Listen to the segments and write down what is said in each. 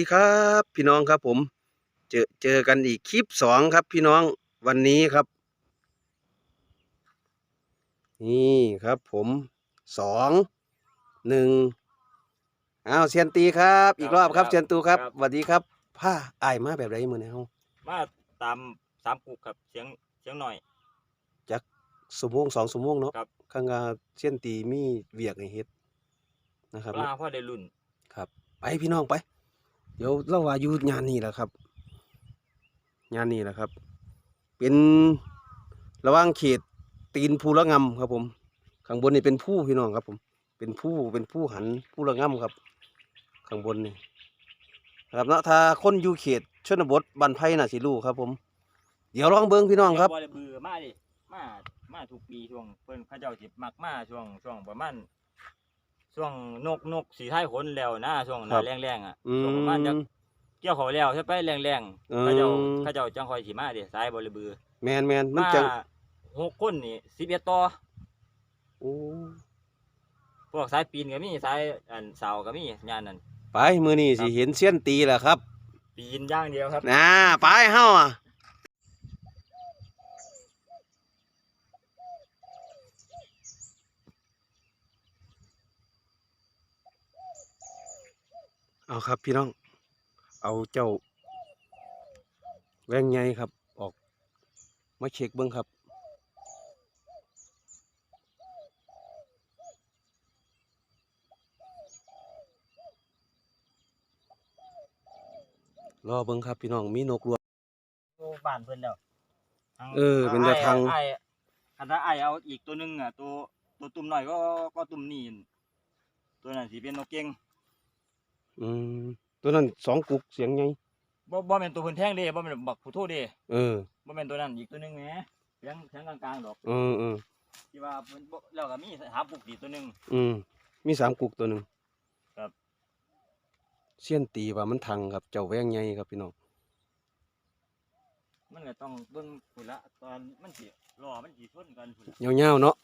วัสดีครับพี่น้องครับผมเจอเจอกันอีกคลิปสองครับพี่น้องวันนี้ครับ นี่ครับผมสองหนึ่งอ้าวเซียนตีครับ อีกรอบครับครับเซียนตูครับครับ สวัสดีครับผ้าอายมาแบบไรมือเนี่ยเฮามาตามสามกุกครับเสียงเสียงหน่อยจักสมงสองสมงเนาะครับ ข้างงาเซียนตีมีเวียกให้เฮ็ดนะครับลาพ่อได้รุ่นครับไปพี่น้องไป เดี๋ยวเราว่าอยู่งานนี้แหละครับ งานนี้แหละครับ เป็นระว่างเขตตีนภูละงำครับผม ข้างบนนี่เป็นผู้พี่น้องครับผม เป็นผู้เป็นผู้หันผู้ละงำครับ ข้างบนนี่ครับเนาะถ้าคนอยู่เขตชนบทบันไพน่ะสิรู้ครับ ผม เดี๋ยวลองเบิ้งพี่น้องครับ บ่ได้เบื่อมาดิมามาทุกปีช่วงเพิ่นเขาเจ้าสิมักมาช่วงช่วงประมาณ ช่วงนกนกสีไทายขนแล้วนะช่วงหครัน้าบ แรงๆอะอืช่วงประมาณจักมเกี่ยวเขาวแล้วใช่ไปแรงอืมๆเขาเจ้าเขาเจ้าจังคอยสิมาดิสายบ่ได้เบื่อแมนแมนมันมาจังหกคนนี่11ต่อโอ้พวกสายปีนก็มีสายอันเสาก็มีงานนั้น ไปมือนี่สิเห็นเสี้ยนตีแหละครับปีนอย่างเดียวครับ น่าไปเฮาอะ เอาครับพี่น้อง เอาเจ้า แวงไงครับ ออกมาเช็คเบิ้งครับ รอเบิ้งครับพี่น้องมีนกรวมอยู่บ้านเพิ่นแล้วทางเออเป็นแต่ทางไอ้คันถ้าไอ้เอาอีกตัวหนึงอะตัวตัวตุ่มหน่อยก็ก็ตุ่มนี่ตัวนั้นสิเป็นนกเก่ง อืมตัวนั้นสองกุกเสียงไงบ่บ่แม่นตัวเพิ่นแท่งเด้บ่แม่นบักผู้โทเด้เออบ่แม่นตัวนั้นอีกตัวหนึงแหมเสียงเสียงกลางๆดอก เออเออที่ว่าเพิ่นบ่แล้วก็มีหาปุกอีกตัวหนึง อืมมีสามกุกตัวหนึ่งครับ เสี้ยนตีว่ามันทังครับ เจ้าแวงไงครับพี่น้องมันก็ต้องเบิ่งพุ่นละตอนมันสิรอมันสิชนกันพุ่นละเงาวๆเนาะ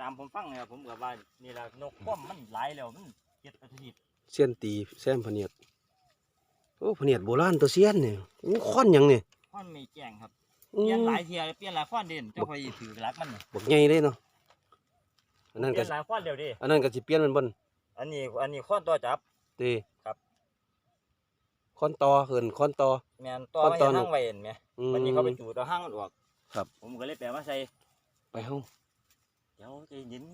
ตามผมฟังเนี่ยผมก็ว่านี่ล่ะนกป้อมมันหลายแล้วมันเฮ็ดอาทิตย์ เสี้ยนตีแซมพะเนียดโอ้พะเนียดโบราณตัวเสี้ยนเนี่ยโอ้ค้อนหยังเนี่ยค่อนไม่แจ้งครับอืเปลี่ยนมหลายเทียเปลี่ยนหลายข้อนเด่นเจ้าคอยถือรักมันน่ะบักไงเลยเนาะอันนั้นเปก็ลี่ยนหลายข้อนเดียวดิอันนั้นก็สิเปลี่ยนมันบนอันนี้อันนี้ข้อนตัวจับเต้ครับค้อนตอเหินค้อนตอแม่นตัวข้อนไม่ต่อเห็นหนูห้างไว้เห็นไหมอืมวันนี้เขาไปจูดเอาห้างมันออก ครับ ผมก็เลยแปลว่าใส่ไปเฮาเดี๋ยวใจเย็น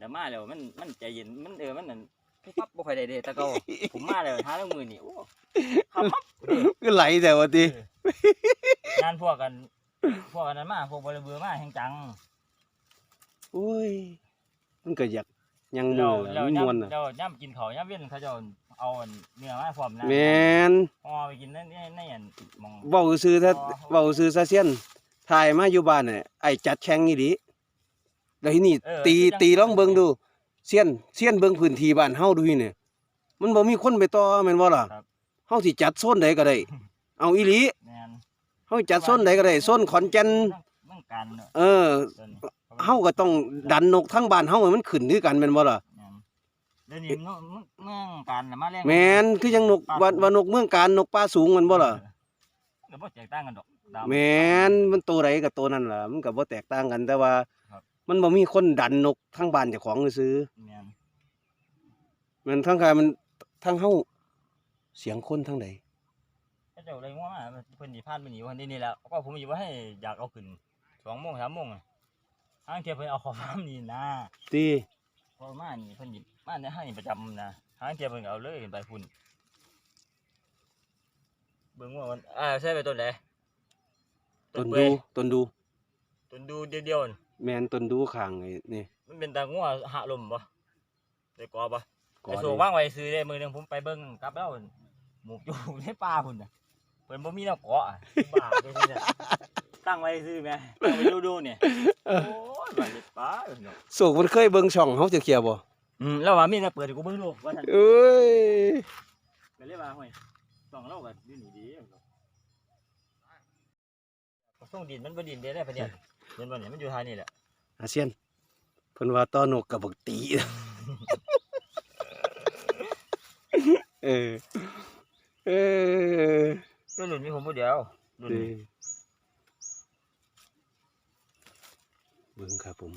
อันเดยวมาแล้วมันมันใจเย็นมันเออมันนั่นปุ๊บปั๊บบ่ค่อยได้เด้แตะเกาผมมาแล้วหาแล้วมือนี่โอ้ขับปั๊บเด้ก็ไหลแต่ว่าติงานพวกกันพวกกันนั้นมาพวกบริเบือมาแห่งจังโอ้ยมันก็อยากยังมืเราอเรามันย่ม่วนน่ะำเราย่ำกินเขาวย่ำเว้นเขาจะเอาอันเนื้อมาพร้อมนะแม่นห่อไปกินนั่นนี่นี่อันหมองเว้าซื่อๆถ้าอ๋อเว้าซื่อซะเสียนถ่ายมาอยู่บ้านน่ะไอ้จัดแข่งอีหลี แล้วทีนี่เออตีคือจัง ตีลองเบิ่งดูเสียนเสียนเบิ่งพื้นที่บ้านเฮาดูนี่เนี่ยมันบ่มีคนไปต่อแม่นบ่ล่ะครับ เฮาสิจัดโซนใดก็ได้ เอาอีหลีแม่นเฮาจัดโซนใดก็ได้โซนขอนแก่นเมืองการเนอะเออตัวนี้เฮาก็ต้องดันนกทั้งบ้านเฮาให้มันขึ้นคือกันแม่นบ่ล่ะ แม่นเดี๋ยวนี้เมืองเมืองการน่ะมาแรง แม่นคือจังนกว่าว่านกเมืองการนกป่าสูงแม่นบ่ล่ะเดี๋ยวบ่แตกต่างกันดอกดาว แม่นมันตัวใดกับตัวนั้นล่ะมันก็บ่แตกต่างกันแต่ว่า ครับ มันบ่มีคนดันนกทั้งบ้านเจ้าของซื้อแม่นมันทั้งกายมันทั้งเฮาเสียงคนทั้งใดเขาเจ้าเลยว่ามาเพิ่นสิพานเพิ่นหนีวันนี้นี่แหล้วก็ผมอยู่ว่าให้อยากเอาขึ้น2โมง3โมงอะทางเที่ยเพิ่นเอาเของน้ำนี่นะติพอมานี่เพิ่นหยิบมาในห้างนี่ประจำนะทางเที่ยเพิ่นก็เอาเลยไปพุ่นเบิ่งว่ามันอ่าใช่ไปต้นไหนต้นเปื่ดูอยต้นดูต้นดูเดียวๆนั่น แม่นต้นดูข้างไอ้นี่มันเป็นตางัวหะลมบ่ได้กอบ่ก่อไอ้นโศกว่างไว้ซื้อได้มือหนึงผมไปเบิ่งกลับแล้วหมูอยู่ในป่าพุ่นน่ะเพิ่นบ่มีแนวเกาะอะบ้าไปพุ่นน่ะตั้งไว้ซื้อแม่ตั้งไว้ดูๆเนี่ยโอ้ยบ่ได้ป่าเนาะโศกมันเคยเบิ่งช่องเฮาจะเคลียร์บ่อืมแล้วว่ามีแต่เปิดให้กูเบิ่งดูว่าซั่นเอ้ยก็เลยว่าห้วยต้องเราก็อยู่นี่ดีเนาะส่งดินมันบ่ดินเด้ได้ปะเนี่ย เห็นบ่เนี่ยมันอยู่ทางนี่แหละอาเซียนเพิ่นว่าต้อนกกับบักตี เออ เออก็หลุนมีผมผู้เดียวหลุนเด้เบิ่งครับผม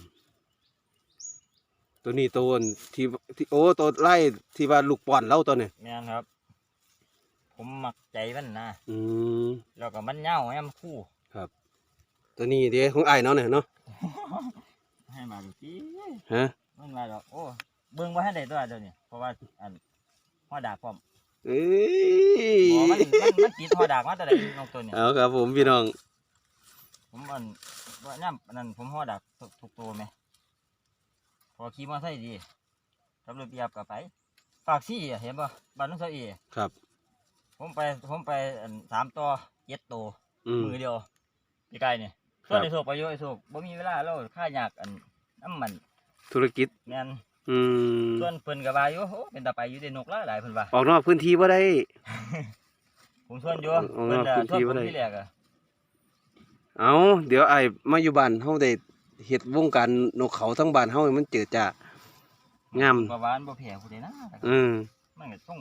ตัวนี้ตัวที่ที่โอ้ตัวไล่ที่ว่าลูกป้อนเล่าตัวเนี่ยแม่นครับ ผมมักใจมันนะอืมแล้วก็มันเหย้าแอมคู่ ตัวนี้เด้ของไอ้ายเนาะเนี่ยเนาะให้มาดูสิฮะมันมาดอกโอ้เบิ่งบ่ให้ได้ตัวเดียวนี่เพราะว่าอันหัวดากพร้อมเอ้ยบ่มันมันมันติดหัวดากมาแต่ใดนกตัวนี้เอาครับผมพี่น้องผมอันว่าย่ำอันนั้นผมหัวดากทุกทุกตัวไหมพอขี่มอเตอร์ไซค์ดีขับรถเบียบกับไปฝากซี่อะเห็นป่ะบ้านน้องเสาเอครับ ผมไปผมไปอันสามตัวเจ็ดตัวอืมมือเดียวพี่ไก่เนี่ยค ส่รัวนบไอ้โศกไปโยไอ้โศกบ่มีเวลาแล้วค่ายากอันน้ำมันธุรกิจแม่นอืมส่วนเพิ่นกับว่าอยู่โอ้เป็นตาไปอยู่ได้นกหลายหลายเพิ่นว่าออกนอกพื้นที่บ่ได้ ผมชวนอยู่ออกเพิ่นนอกน่ะพื้นชวนที่ผบ่มได้ที่แรกอะเอาเดี๋ยวไอ้ายมาอยู่บ้านเฮาได้เฮ็ดวงการนกเขาทั้งบ้านเฮาให้มันเจิดจ้างามประวานบ่แพ้ผู้ใดนะอืมมันก็ต้อง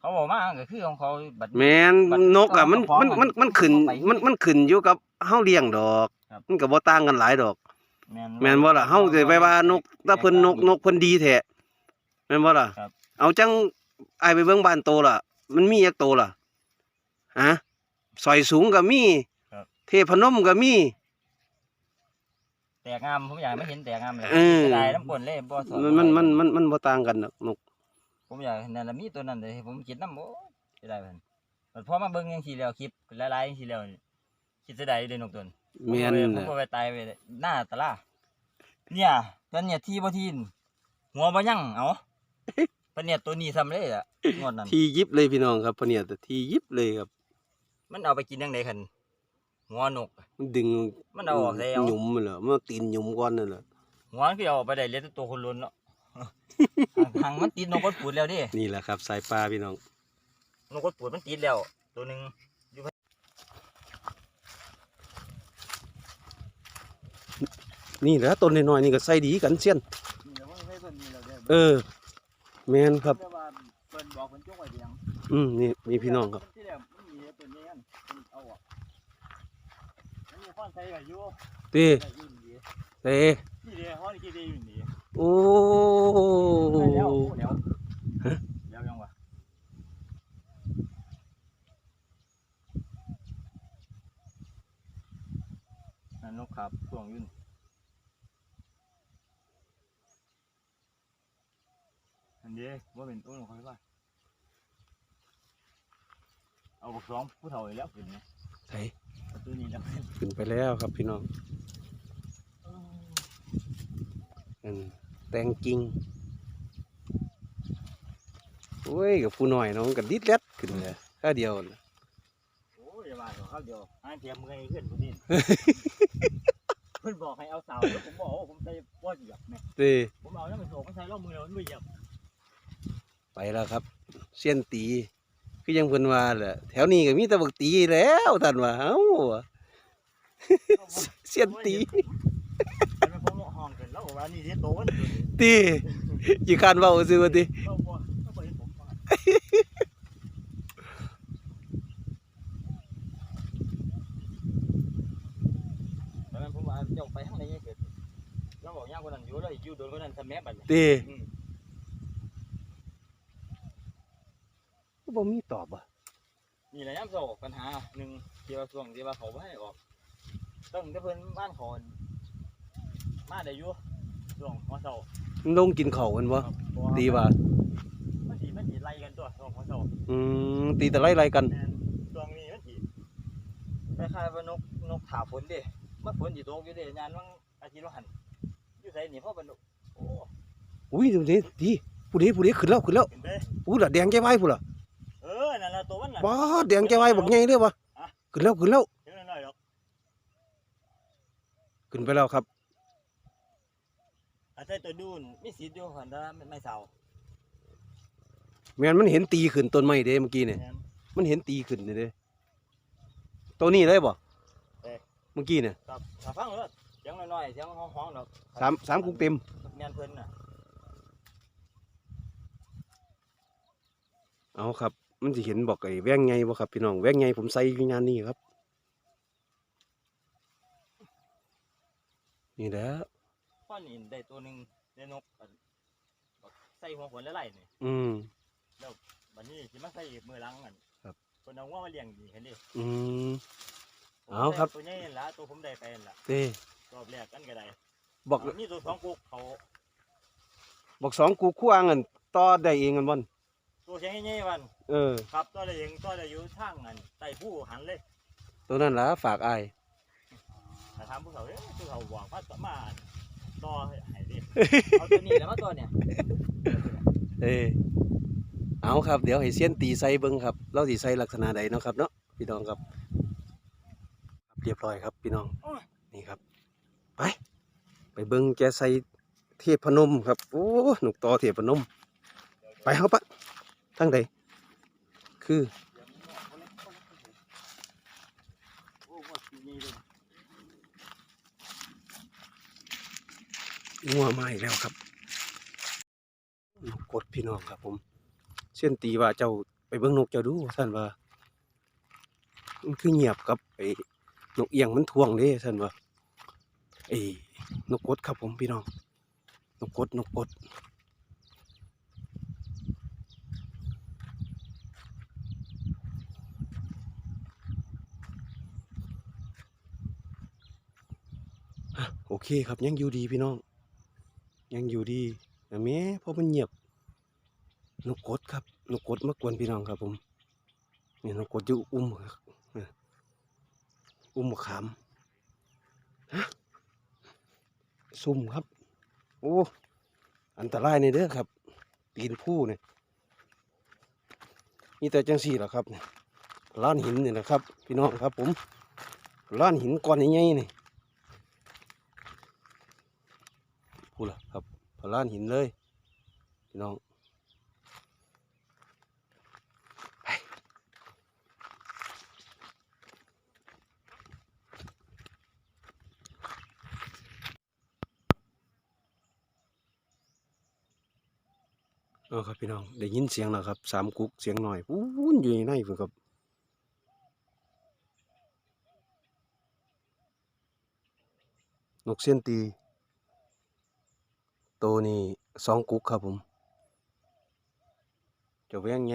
เขาบอกมาก็คือของเขาบัด แม่นบัดนกอะมันเจ้าของมันมันมันขึ้นไปมันมันขึ้นอยู่กับเฮาเลี้ยงดอก ครับ มันก็บ่ต่างกันหลายดอกแม่นแม่นบ่ล่ะเฮาสิไปว่านกถ้าเพิ่นนกนกเพิ่นดีแท้แม่นบ่ล่ะครับ เอาจังไอายไปเบิ่งบ้านโตล่ะ มันมีจักโตล่ะฮะซอยสูงก็มีครับ เทพนมก็มี แตกงามผมอยากไม่เห็นแตกงามเลยเออเสียดายน้ำปนเลยบ่สอนมันมันมันมันมันบ่ต่างกันดอกนก ผมอยากนั่นน่ะมีตัวนั้นเลยผมคิดน้ำโอ้เสียดายเพิ่นแต่พอมาเบิ่งจังซี่แล้วคลิปหลายๆจังซี่แล้วนี่คิดเสียดายเด้นกตัวนั้นแม่นผมน่ะก็ไปตายไปหน้าตะล่าเนี่ยตอนเนี่ยที่บ่ทีนหัวบ่ยั่งเอาปะเนี่ยตัวนี้ซ้ำเลยอะงวดนั้นที่ยิบเลยพี่น้องครับพะเนี่ยแต่ที่ยิบเลยครับ มันเอาไปกินยังไงคันหัวนกมันดึงมันเอาออกแล้วหยุมมันเหรอมันเอาตีนหยุมก่อนนั่นแหละหัวมันคือเอาออกไปได้เหลือแต่ตัวคนล้นเนาะ หางมันติดนกกดปูดแล้วเดินี่แหละครับสายปลาพี่น้องนกกดปูดมันติดแล้ว ตัวหนึ่งนี่แหละต้นน้อยๆนี่ก็ใส่ดีกันเสี้ยนเออ แมนครับเพิ่นบอกเพิ่นจงไว้เพียงอืมนี่มีพี่น้องครับที่แรกมันมีตัวนี้อันเพิ่นเอาออกมันมีข้อนใส่ไว้อยู่ตีได้อยู่ดีเต้นี่เด้ฮ้อนกี่ดีอยู่ดีโอ้ได้แล้วเดี๋ยวเดี๋ยวยังวะนั่นนกครับช่วงอยุ่นอันนี้ว่าเป็นต้นของใครบ้างเอาบักสองผู้เฒ่าอีกแล้วขึ้นนะใส่เอาตัวนี้แล้วขึ้นไปแล้วครับพี่น้องอืม แตงจริงโอ้ยกับผู้น้อยน้องกับดิดเล็ดขึ้นเลยแค่เดียวน่ะโอ้ยอย่ามาหรอกครับเดียวอ่านเตรียมเงยขึ้นคนนี้เพิ่นบอกให้เอาเสาแล้วผมบอกว่าผมใส่บ่เหยียบแม่เต้ผมเอาแล้วมันโศกมันใส่รอบมือแล้วมันไม่เหยียบไปแล้วครับเสี้ยนตีคือยังเพิ่นว่าแหละแถวนี้ก็มีแต่บักตีแล้วท่านว่าเอ้าเสี้ยนตีมัน เป็นพวกเงาะห้องกันแล้วบอกว่านี่เสียโตมันอยู่นี่ตีอยู่คานเว้าซื่อว่าติเราบ่เราบ่เห็นผมว่าแต่นั้นผมว่าเจ้าไปทางไหนเนี่ยเกิดเราบอกย่างคนนั้นอยู่แล้วอีกอยู่โดนคนนั้นทำแม่บัดนี้ตีอืมบ่มีตอบอะนี่แหละย่ำโศกปัญหาหนึ่งที่ว่าช่วงที่ว่าเขาไม่ให้ออกต้องจะเพิ่นบ้านเขอนมาได้อยู่ ช่วงหัวเสามันลงกินข้าวกันบ่ครับตีว่า มันสีมันสีไล่กันตัวช่วงหัวเสาอืมตีแต่ไล่ๆกัน แม่นช่วงนี้มันสีคล้ายๆว่านกนกถาฝนเดิมันฝนสีตกอยู่เดิยานว่างอาทิตย์ละหันอยู่ไสนี่พ่อเป็นนกโอ้อุ้ยดูดิดีผู้ใดผู้ใดขึ้นแล้วขึ้นแล้วเห็นไปอู้ล่ะแดงแก้ไว้พุ่นล่ะเออนั่นละตัวมันน่ะบ้าแดงแก้ไว้บักใหญ่เด้อวะอะขึ้นแล้วขึ้นแล้วเดี๋ยวหน่อยๆหรอกขึ้นไปแล้วครับ อาศัยตัวดูนมีสีอยู่หันแต่ไม่ไม่เสาแม่นมันเห็นตีขึ้นต้นไม้เด้เมื่อกี้เนี่ยแม่น มันเห็นตีขึ้นนี่เด้ตัวนี้เลยบ่เอ๊ะเมื่อกี้เนี่ยครับถ้าฟังเลยเสียงน้อยๆเสียงห้องๆดอกสามสามกุ๊กเต็มแม่นเพิ่นน่ะเอาครับ มันสิเห็นบอกไอ้แว่งไงบ่ครับพี่น้องแว่งไงผมใส่อยู่งานนี้ครับ นี่แหละพ่อ นี่ได้ตัวหนึ่งได้นกอันบักใส่หัวขนละไหลนี่อืม บัดนี้สิมาใส่มือหลังกันครับ คนเอาว่ามาเลี้ยงดีเห็นดิอืม ผมเอาครับ ได้ตัวใหญ่นั่นละตัวผมได้ไปนั่นละเต้รอบแรกกันก็ได้บอกนี่ตัวสองกุกเขาบอกสองกูคู่อ่างกันต่อได้เองกันบ่นตัวใหญ่ใหญ่ๆวันเออ ครับตัวได้เองตัวได้อยู่ทางอันใต้ผู้หันเลยตัวนั้นล่ะฝากอายแต่ถามผู้เขาเอ้ยผู้เขาบอกว่าต่อมา ต่อให้ดิเอาตัวนี้แล้วมาตัวเนี่ยเออเอาครับ เดี๋ยวให้เซียนตีใส่เบิ่งครับเราสิใส่ลักษณะใดเนาะครับเนาะพี่น้องครับครับ เรียบร้อยครับพี่น้องนี่ครับ ไป ไปเบิ่งแกใส่เทพนมครับโอ้หนุกต่อเทพนม ไปเฮาปะทั้งใดคือโอ้โหนี่เลย งัวมาอีกแล้วครับนกกดพี่น้องครับผม เส้นตีว่าเจ้าไปเบิ่งนกเจ้าดูท่านว่ามันคือเงียบกับไอ้นกเอียงมันทวงเด้ท่านว่าไอ้นกกดครับผมพี่น้อง นกกดนกกดโอเคครับยังอยู่ดีพี่น้อง ยังอยู่ดีนะแม่เพราะมันเงียบนกกดครับนกกดมากวนพี่น้องครับผมนี่นกกดอยู่อุ้มอุ้มมะขามฮะซุ่มครับ โอ้อันตรายในเด้อครับปีนผู้เนี่ยนี่แต่จังสี่หละครับเนี่ยล้านหินเนี่ยนะครับ พี่น้องครับ ผมล้านหินก้อนใหญ่ๆนี่ พูดละครับพลานหินเลยพี่น้องไปเอาครับพี่น้องได้ยินเสียงแล้วครับสามกุ๊กเสียงหน่อยอู้นอยู่ในเพื่นครับนกเส้นตี ตัวนี้สองกุ๊กครับผมเจะแวงไง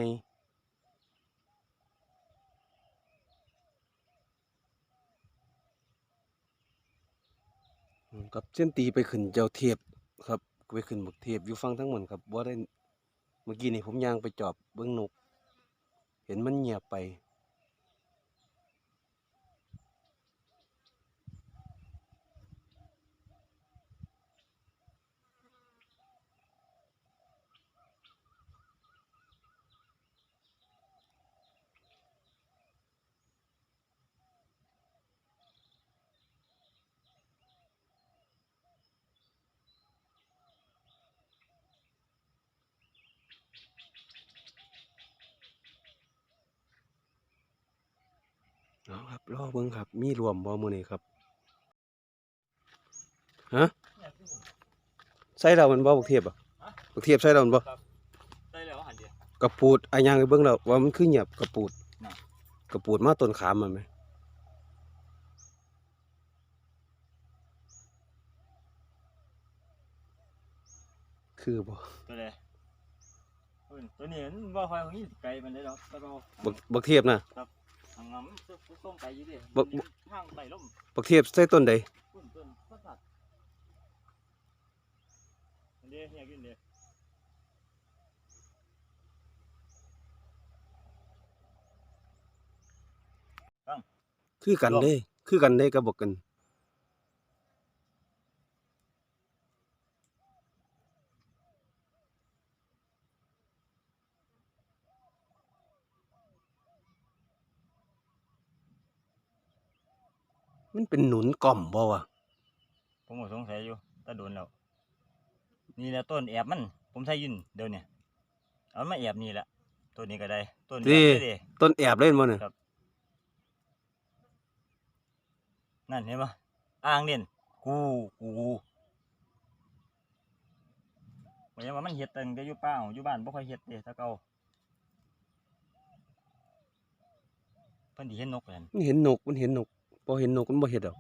กับเส้นตีไปขึ้นเจ้าเทียบครับไปขึ้นบักเทียบอยู่ฟังทั้งหมดครับว่าได้เมื่อกี้นี่ผมยางไปจอบเบิ้องนก เห็นมันเงียบไป เอาครับรอเบิ้งครับ มีรวมบ่มื้อนี้ครับฮะใส่เรามันบ่บักเทียบอะบักเทียบใส่เรามันบ่ได้แล้วหันเดียวกระปูดอะยังไปเบิ่งแล้วว่ามันคือเงียบกระปูดน่ะกระปูดมาต้นขามมันไหมคือบ่ตัวเลยตัวนี้มันบ่ค่อยของนี่ไกลมันได้หรอกแล้วก็บักบักเทียบนะ ทางงำส่งไกลอยู่ดิบ่บ่ทางไต่ล่มบักเทียบใส่ต้นใดต้นต้นต้นสัตว์อันนี้เนี่ยกินเดียคือกันเด้ คือกันเด้ก็บอกกัน มันเป็นหนุนกล่อมบ่วะผมก็สงสัยอยู่แตาโดนแล้วนี่แหละต้นแอบมัน ผมใช้ยินเดี๋ยวนี้เอามาแอบนี่แหละตัวนี้ก็ได้ต้นแอบเลยเด้ต้นแอบเล่นบ่เนี่ยครับนั่นเห็นปะอ่างเด่นกูกูว่าอย่างว่ามันเฮ็ดตั้งแต่อยู่ป่าอยู่บ้านบ่ค่อยเฮ็ดเด้ถ้าเก่ามันสิเห็นนกกันมันเห็นนกมันเห็นนก พอเห็นนกมันบ่เห็ดดอก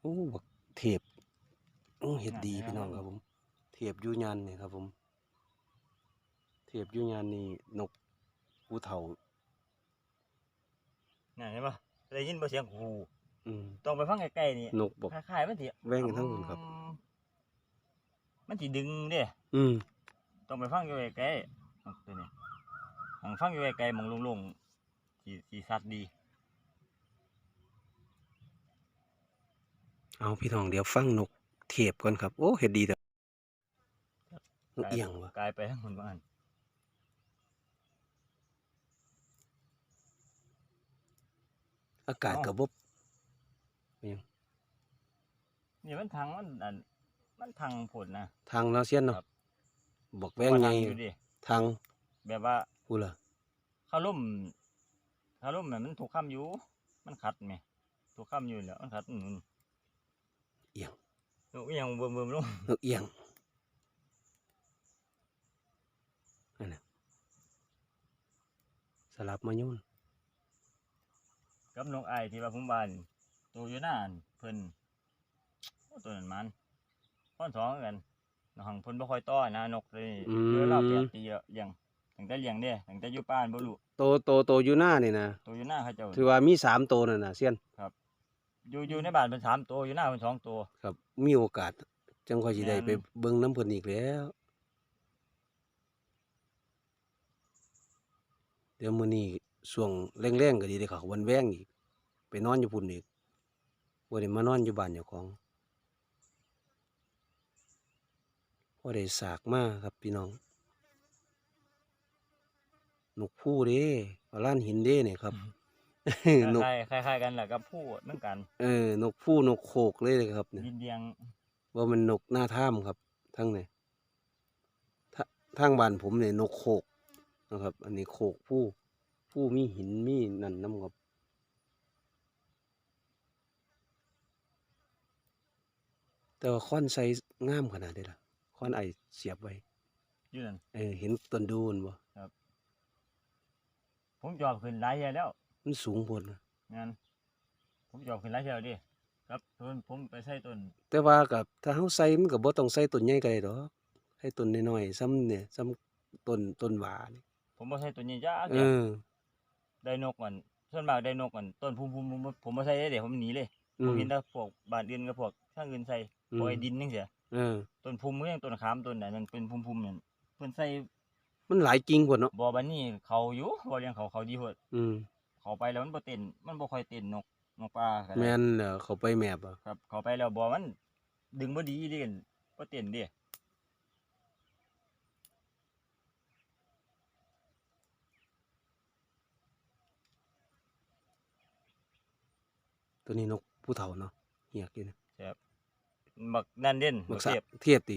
โอ้บักเทพโอ้เห็ดดีพี่น้องครับผม เทพอยูยานนี่ครับผม เทพอยูยานนี่นกผู้เฒ่านั่นเห็นปะได้ยินบ่เสียงหูอืมต้องไปฟังใกล้ๆนี่นกบอกคล้ายๆมันสิแว่งทั้งหมดครับอืมมันสิดึงเด้อืมต้องไปฟังอยู่ใกล้ๆนกตัวนี้ หังฟังอยู่ใกล้ๆมองโลงๆสิสิสัตว์ดี เอาพี่น้องเดี๋ยวฟังนกเทพก่อนครับ โอ้เห็ดดีแต่นกเอียงวะกลายไปทั้งคนบ้านอากาศเอ้ากระบบนี่มันทางมันอันมันทางผลนะทางเราเสียนเนาะครับบอกแว่งไงทางอยู่ดิทางแบบว่า พูดล่ะข้าวล่มข้าวล่มน่ะมันถูกค้ำอยู่ มันขัดไหมถูกค้ำอยู่แล้วมันขัดอืมเอียงนกเอียงเบิ่มเบิ่มลงนกเอียงนั่นน่ะสลับมาโยุ่นกับนกไอายที่ว่าผมบ้านตัวอยู่หน้าอั่นเพิ่นโอ้ตัวนั้นมันพ้อนสองคือกันนกหังเพิ่นบ่ค่อยต้อนะนกเลยอืเดือนละแปมดปีแล้วเลี้ยง ตั้งแต่เลี้ยงเด้ตั้งแต่อยู่บ้านบ่รู้โตโตโตอยู่หน้านี่นะตัวอยู่หน้าเขาเจ้า ถือว่ามีสามโตวนั่นน่ะเสียนอยู่อยู่ในบ้านเป็นสามตัวอยู่หน้าเป็นสองตัว ครับ มีโอกาส จังค่อยสิได้แม่น ไปเบิ่งน้ำเพิ่นอีกแล้ว เดี๋ยวมื้อนี้ช่วงแรงๆก็ดีได้อเขาวันแวงอีก ไปนอนอยู่พุ่นอีกบ่ได้มานอนอยู่บ้านเจ้าของบ่ได้สากมาครับพี่น้อง นกผู้เด้ปลาล้านหินเด้เนี่ยครับ นก คล้ายๆคล้ายๆกันแหละกับผู้เหมือนกันเออนกผู้นกโขกเลยเลยครับเนี่ยดินเดียงว่ามันนกหน้าถ้ำครับทั้งเนี่ยททางบ้านผมเนี่ยนกโขกนะครับ อันนี้โขกผู้ผู้มีหินมีนั่นน้ำครับแต่ว่าค้อนใส่งามขนาดนี้ล่ะค้อนไอเสียบไว้อยู่นั่นเออเห็นต้นดูนบ่ ผมจอบขึ้นหลายเทื่อแล้วมันสูงพนนะงานผมจอบขึ้นหลายเทื่อแล้วดิครับต้นผมไปใส่ต้นแต่ว่ากับถ้าเฮาใส่มันก็บ่ต้องใส่ต้นใหญ่ก็ได้ดอกให้ต้นน้อยๆซ้ำเนี่ยซ้ำต้นต้นหวานี่ผมบ่ใส่ต้นนี้จ้าเออได้นกมันส่วนมากได้นกมันต้นพุ่มๆผมบ่ผมบ่ใส่เด้ผมหนีเลยอืผมม เห็นแต่พวกบ้านอื่นกับพวกทางอื่นใส่อืพวกมไอ้ดินจังซี่เออต้นพุ่มเมืองต้นขามต้นนั้นมันเป็นพุ่มๆนั่นเพิ่นใส่ มันหลายกิ่งพุ่นเนาะบ่อบัดนี้เขาอยู่บ่เลี้ยงเขาเขาดีโพดอืมเขาไปแล้วมันบ่เต้นมันบ่ค่อยเต้นนกนกปลาก็ได้แม่นเด้อเขาไปแมบอะครับ เขาไปแล้วบ่มัน ดึงบ่ดีเดิกันบ่เต้นเดิตัวนี้นกผู้เฒ่าเนาะเหียกอยู่นะบักนั่นเด่นบับักกสะเทียบเทียบติ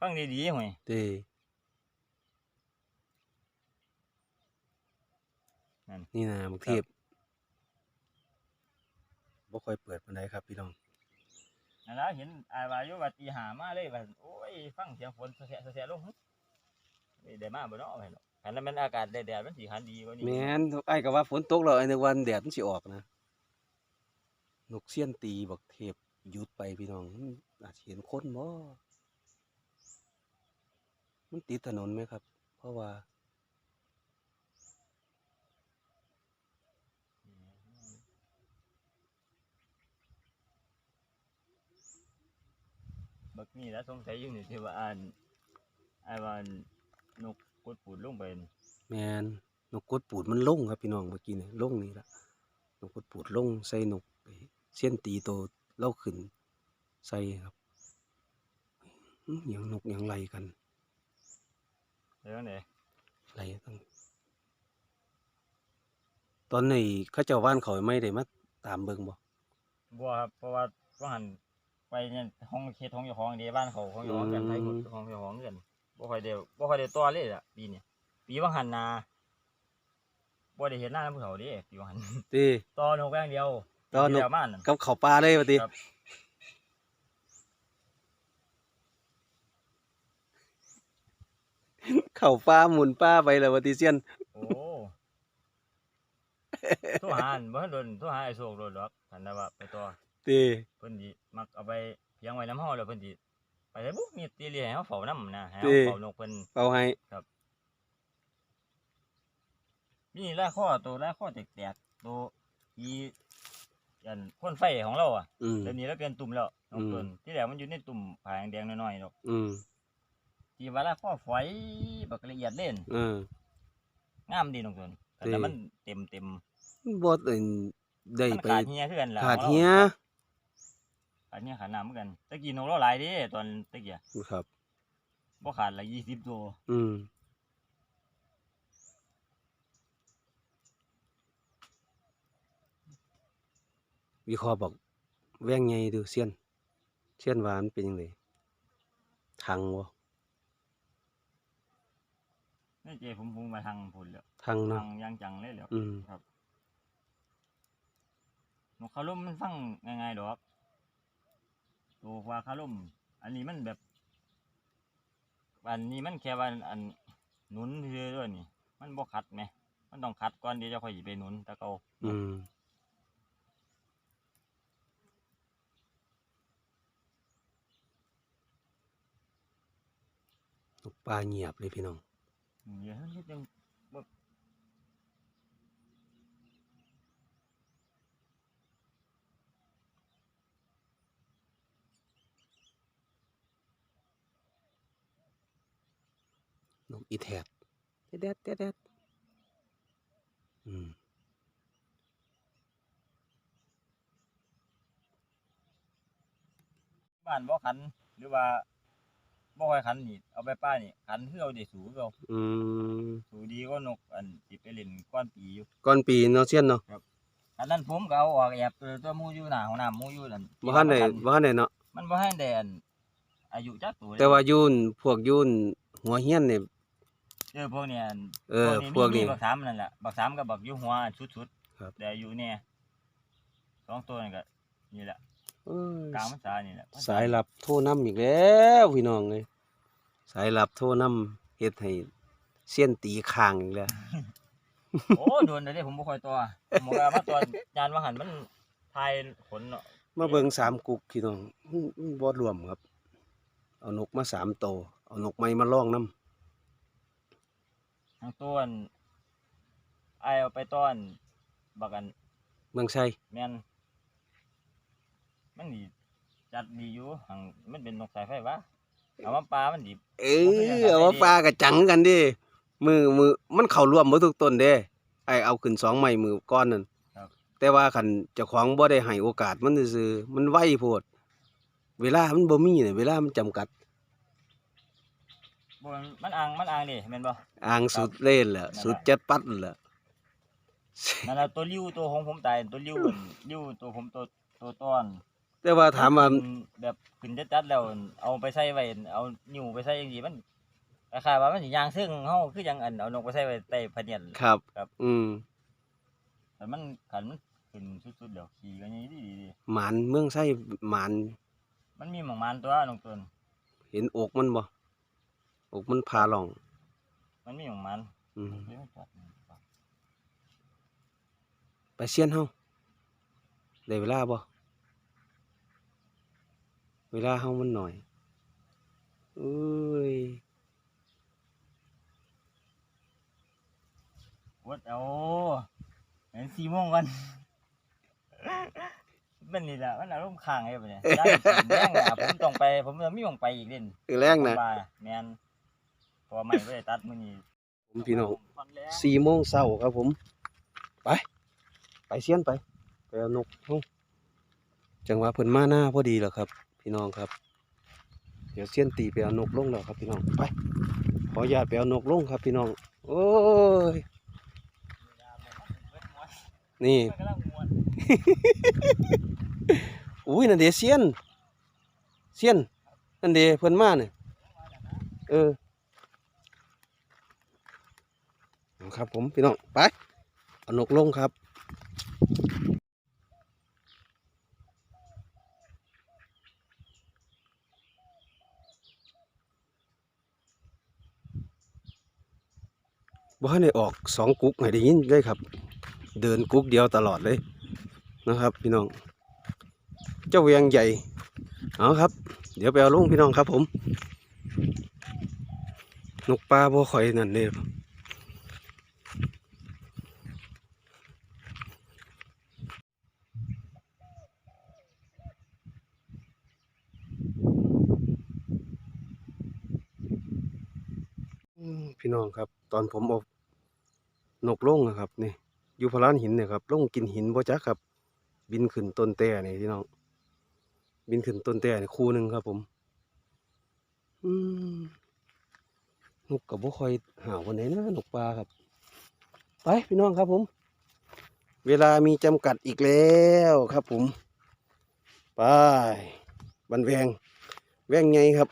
ฟังดีๆห่วยเด้ นั่น นี่นะบักเทียบบ่ค่อยเปิดปานใดครับพี่น้องนั่นล่ะเห็นอายว่าอยู่ว่าตีหามาเลยว่าโอ้ยฟังเสียงฝนแสะแสะลงหึไม่ได้มาบ่เนาะไปเนาะคันนั้นมันอากาศแดดๆมันสิหันดีกว่านี้แม่นไอ้ก็ว่าฝนตกแล้วไอ้นึกว่าแดดมันสิออกนะนกเสี้ยนตีบักเทพหยุดไปพี่น้องมันอาจสิเห็นคนบ่มันติดถนนไหมครับ เพราะว่า บักนี่แล้วสงสัยอยู่นี่ที่ว่าอ่านอายว่านกกดปูดลงไปนี่แมนนกกดปูดมันลงครับพี่น้องเมื่อกี้เนี่ยลงนี่ละนกกดปูดลงใส่นกไอ้เส้นตีโตเล่าขึ้นใส่ครับอื้อหยังนกหยังไรกันเรื่องไหนไรตั้งตอนนี้เข้าเจ้าว่านเขาไม่ได้มาตามเบิ่งบ่ บัวครับเพราะว่าว่าหัน ไปเนี่ยห้องเขตห้องเจ้าของเดีบ้านเขาของเจ้าของกันไทยกุดของเจ้าของกันบ่ค่อยได้บ่ค่อยได้ตัวเลยล่ะปีนี้ปีว่าหันนาบ่ได้เห็นหน้าน้ำเขาเดิปีว่าหันตีตอนกอย่างเดียวตอนนปีกเดียวมานั่นกับเขาปลาเลยว่าติครับคเข้าป้าหมุนป้าไปแล้วว่าติเซียนโอ้ทุหานบ่ทันโดนทุหาไอ้โศกโดนดอกคันได้ว่าไปต่อ ติเพิ่นสิมักเอาไปเพียงไว้น้ำเฮาแล้วเพิ่นสิไปได้บุมีตีเลียให้เฮาเฝ้านํนะให้เฮาเฝ้านกเพิ่นเอาให้นี่ล่าข้อตัวล่าข้อแตกๆตัวอีอันพ่นไฟของเราอะอืมเดี๋ยวนี้เราเปลี่ยนตุ่มแล้วน้องอืมเพิ่นที่แรกมันอยู่ในตุ่มผายแดงๆน้อยๆดอกอืมที่ว่าล่าข้อฝอยบักละเอียดเล่นเอองามดีน้องเพิ่นแต่มันเต็มเต็มบ่เอิ้นได้มันไปขาดเฮียคือกันล่ะขาดของราเฮีย ขาดเฮียขาดน้ำเหมือนกันตะกี้นกเราหลายเดิตอนตะกี้ครับ บ่ขาดละยี่สิบตัวอืมวิเคราะห์บอก แว่งไงดูเซียนเซียนว่ามันเป็นยังไงทางบ่นี่เจผมพุงมาทางพุ่นแล้วทางทาเนาะงอยางจังเลยแล้วอืม นกเขาล่มมันฟังง่ายๆดอก ตัวว่าเขาล่มอันนี้มันแบบ อันนี้มันแค่ว่าอันหนุนเรื่อยๆนี่มันบ่ขัดไหม มันต้องขัดก่อนเดี๋ยวจะค่อยสิไปหนุนแตะเกาอืมนกปลาเงียบเลยพี่น้องเดี๋ยวนิดนึงบ่ นก อีแทดแดดแดดแดดอืมบ้านบ่ขันหรือว่าบ่ค่อยขันนี่เอาไปป้านี่ขันคือเอาได้สูงเอาอืมสูดีก็นกอันสิไปเล่นก้อนปีอยู่ก่อนปีเนาะเซียนเนาะอันนั้นผมก็เอาออกแอบตัวตัวหมูอยู่หน้าห้องน้ำหมูอยู่นั่นบ่ทันได้ที่บ่ทันได้เนาะมันบ่ทันได้อันอายุจักตัวเลยแต่ว่ายุ่นพวกยุ่นหัวเฮียนนี่ เออพวกเนี้ยเออพวกนี้มีบักสามนั่นแหละบักสามกับบักอยูหัวชุดๆครับแต่อายุเนี่ยสองตัวนี่ก็นี่แหละเอ้ยกลางมันสานี่แหละสายลับโทรนำอีกแล้วพี่น้องเอ้ยสายลับโทรนำเฮ็ดให้เสี้ยนตีข้างอีกแล้วโอ้โดนเลยเด้ผมบ่ค่อยตัวผมบอกว่ามาตัวยานว่าหันมันทายขนเนาะมาเบิ่งสามกุกพี่น้องมันมันบ่รวมครับ เอานกมาสามโตวเอานกใหม่มาล่องนํ ทั้งตัวอันไอายเอาไปต้อนบักอันเมืองชัยแม่นมันดีจัดดีอยู่หังมันเป็นนกสายไฟวะเอามาปลามันดีเอ้ผมก็ยังยทำเอาได้มาดีปลากระจังกันดิมือมือมันเข้ารวมหมดทุกต้นเด้ไอเอาขึ้นสองใหม่มือก้อนนั่นครับแต่ว่าคันเจ้าของบ่ได้ให้โอกาสมันซื่อๆมันไวโพดเวลามันบ่มีเนี่ยเวลามันจำกัด บนมันอ่างมันอ่างดิแม่นบ่ อ่างสุดเล่นแหละนั่นล่ะสุดจัดปัดแหละนั่นแหละตัวริ้วตัวของผมตายตัวริ้วอันริ้วตัวผมตัวตัวต้อน แต่ว่าถามว่าขึ้นแบบขึ้นจัดๆแล้วเอาไปใส่ไว้เอานิ้วไปใส่จังซี่มันคล้ายๆว่ามันสิยางซึ่งเฮาคือจังอันเอานกไปใส่ไว้ใต้พะเนียดครับ ครับ อืมแต่มันขันมันขึ้นสุดๆแล้วขี่กันอย่างนี้ดีดีหมานเมืองไส้หมานๆมันมีหมองมันตัวน้องตนเห็นอกมันบ่ อกมันพาล่องมันมีหมองมันอืมเดี๋ยวมันจอดนี่ไปเซียนเฮาได้เวลาบ่เวลาเฮามันหน่อยเอ้ยวดเอาเห็นสี่โมงกันมันนี่แหละมันอารมณ์ค้างไอ้ปะเนี่ยย้ายไปกินแรงอะผมต้องไป ผมจะมีหมองไปอีกเด่น คือแรงนะบ่ายแมนเพ อไม่ได้ตัดมื้อนี้ผมพี่น้องวันแรกสี่โมงเช้าครับผม ไป ไปเซียนไปไปเอานกเฮาจังหวะเพิ่นมาหน้าพอดีแล้วครับ พี่น้องครับ เดี๋ยวเซียนตีไปเอานกลงแล้วครับ พี่น้องไป ขออนุญาตไปเอานกลงครับ พี่น้อง โอ้ยนี่มันกำลังม่วนอุ้ยนั่นเดเซียนเซียน นั่นเดเพิ่นมาเนี่ยเออเอา ครับผมพี่น้องไปเอานกลงครับบ่ทันได้ออกสองกุ๊กให้ได้ยินเลยครับ เดินกุ๊กเดียวตลอดเลยนะครับ พี่น้อง เจ้าเวียงใหญ่เอาครับ เดี๋ยวไปเอาลงพี่น้องครับผม นกปลาบ่ค่อยนั่นเด้อืมพี่น้องครับ ต อนผมเอานกล่งนะครับนี่อยู่พลานหินเนี่ยครับล่งกินหินบ่จักครับ บินขึ้นต้นแต่นี่พี่น้องบินขึ้นต้นแต่นี่คู่หนึ่งครับ ผม อืมนกกับบ่คอยหาววันไหนนะนกปลาครับ ไปพี่น้องครับผม เวลามีจำกัดอีกแล้วครับผมไปบันแวง แวงไงครับ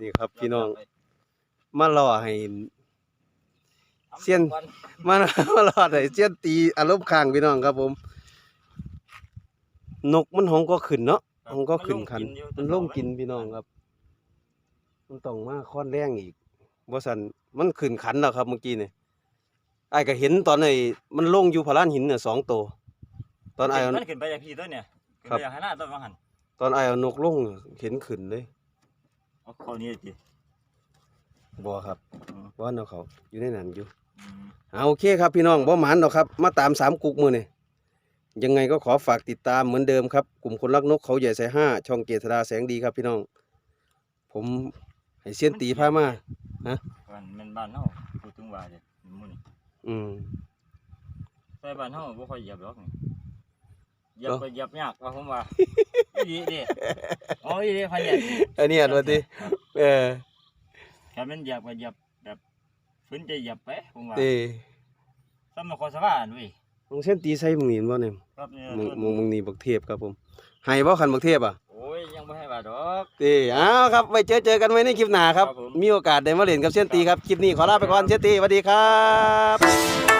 นี่ครับพี่น้อง มารอให้เซียนมามารอให้เสียนตีอารมณ์ค้างพี่น้องครับผม นกมันห้องก็ขึ้นเนาะห้องก็ขึ้นคัน มันล่มกินพี่น้องครับ มันต้องมาค้อนแรงอีกบ่สันมันขึ้นขันแล้วครับเมื่อกี้นี่ไอ้ายก็เห็นตอนไอ้มันลงอยู่พารานหินเนี่ยสองตัวตอนไอ้ายเอามันขึ้นไปจากพี่ต้นเนี่ยขึ้นครัไปบจากข้างหน้าต้นมังหันตอนไอ้ายเอานกลงเห็นขึ้นเลยเอาข้อนี้เลยจี บ่ครับอืมบ่เอาเขาอยู่ในนั้นอยู่อืมเอาโอเคครับพี่น้องบ่หมานหรอกครับ มาตามสามกุกมือนี่ยังไงก็ขอฝากติดตามเหมือนเดิมครับ กลุ่มคนรักนกเขาใหญ่สายห้าช่องเกษดาแสงดีครับพี่น้อง ผมให้เสียนตีพามาบ้านแมันบ้านเฮาพูดถึงว่าเด้หมื้อนี้อืมใส่บ้านเฮาบ่ค่อยเหยียบหรอกนี่เหยียบเอ้าก็เหยียบยากว่าผมว่าอีดีเด้อ๋ออีดีพันเนี่ยอันนี้อันว่าติครับเออ ถ้ามันเหยียบก็เหยียบแบบฝืนใจเหยียบไปผมว่าเต้ซ้ำนครสวรรค์เว้ยมึงเส้นตีใส่มึงนี่บ่เนี่ยครับเนี่ยมึงมึงมึงนี่บักเทพครับผมให้บ่คันบักเทพอะโอ้ยยังบ่ให้ว่าดอก เต้อ้าวครับไว้เจอเจอกันไว้ในคลิปหน้าครับ ครับผม มีโอกาสได้มาเล่นกับเส้นตีครับคลิปนี้ขอลาไปก่อนเส้นตีสวัสดีครับ